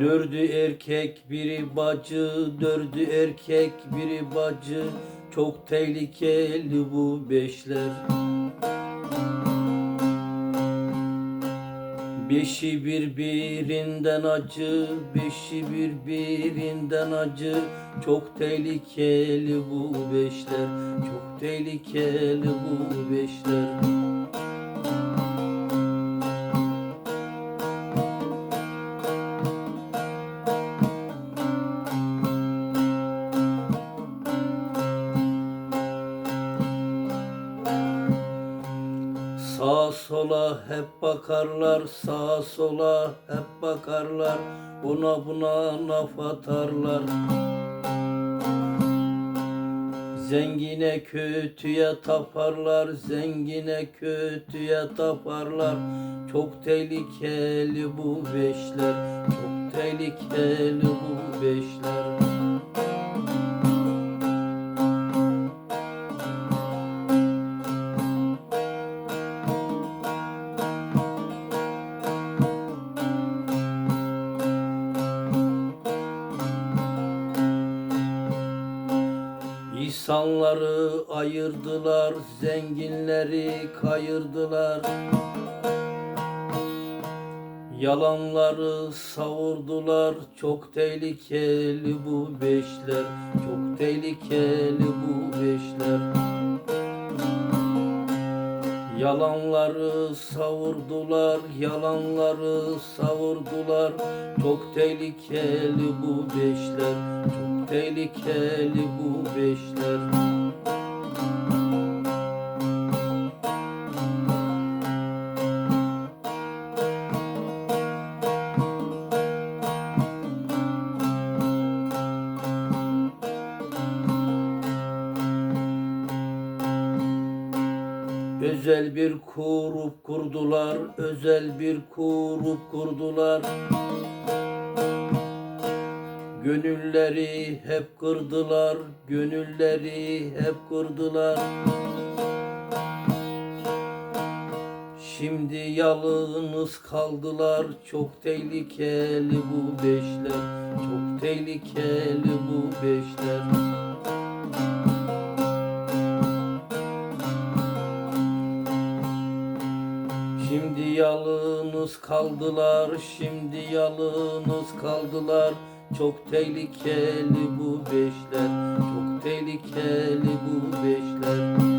Dördü erkek biri bacı, dördü erkek biri bacı. Çok tehlikeli bu beşler. Beşi birbirinden acı, beşi birbirinden acı. Çok tehlikeli bu beşler, çok tehlikeli bu beşler sola hep bakarlar, sağa sola hep bakarlar Ona buna laf atarlar. Zengine kötüye taparlar, zengine kötüye taparlar. Çok tehlikeli bu beşler, çok tehlikeli bu beşler İnsanları ayırdılar, zenginleri kayırdılar. Yalanları savurdular, çok tehlikeli bu beşler, çok tehlikeli bu beşler. Yalanları savurdular, yalanları savurdular. Çok tehlikeli bu beşler, çok tehlikeli bu beşler. Özel bir kurup kurdular, özel bir kurup kurdular. Gönülleri hep kırdılar, gönülleri hep kırdılar. Şimdi yalnız kaldılar, çok tehlikeli bu beşler, çok tehlikeli bu beşler. Yalnız kaldılar, şimdi yalnız kaldılar. Çok tehlikeli bu beşler, çok tehlikeli bu beşler.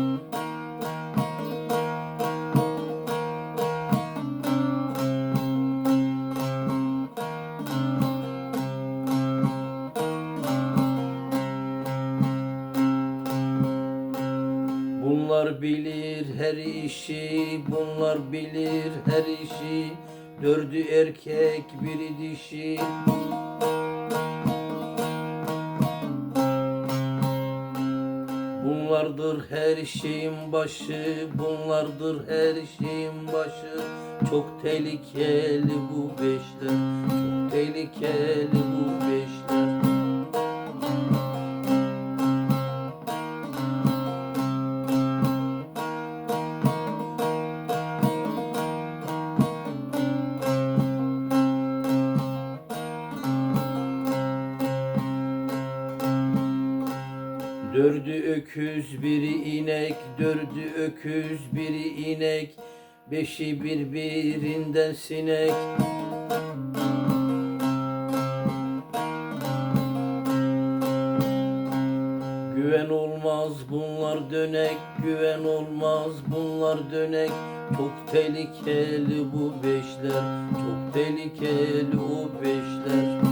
Her işi, bunlar bilir her işi. Dördü erkek, biri dişi. Bunlardır her şeyin başı, bunlardır her şeyin başı. Çok tehlikeli bu beşler, çok tehlikeli bu beşler. Dördü öküz biri inek, dördü öküz biri inek, beşi birbirinden sinek. Güven olmaz bunlar dönek, güven olmaz bunlar dönek. Çok tehlikeli bu beşler, çok tehlikeli o beşler.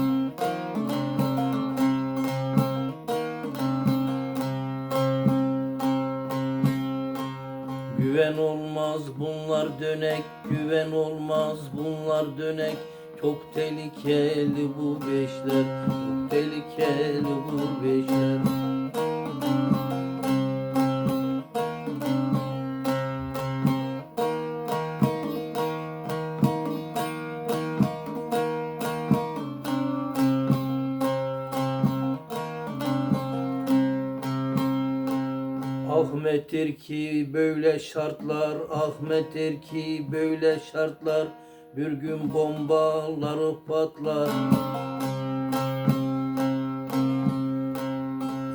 Olmaz bunlar dönek, güven olmaz bunlar dönek. Çok tehlikeli bu beşler, çok tehlikeli bu beşler. Ahmet'tir ki böyle şartlar, Ahmet'tir ki böyle şartlar. Bir gün bombaları patlar.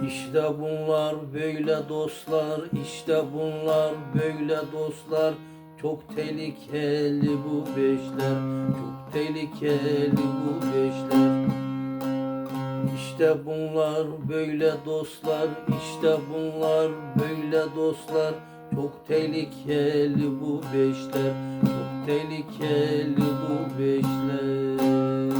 İşte bunlar böyle dostlar, işte bunlar böyle dostlar. Çok tehlikeli bu beşler, çok tehlikeli bu beşler. İşte bunlar böyle dostlar, işte bunlar böyle dostlar. Çok tehlikeli bu beşler, çok tehlikeli bu beşler.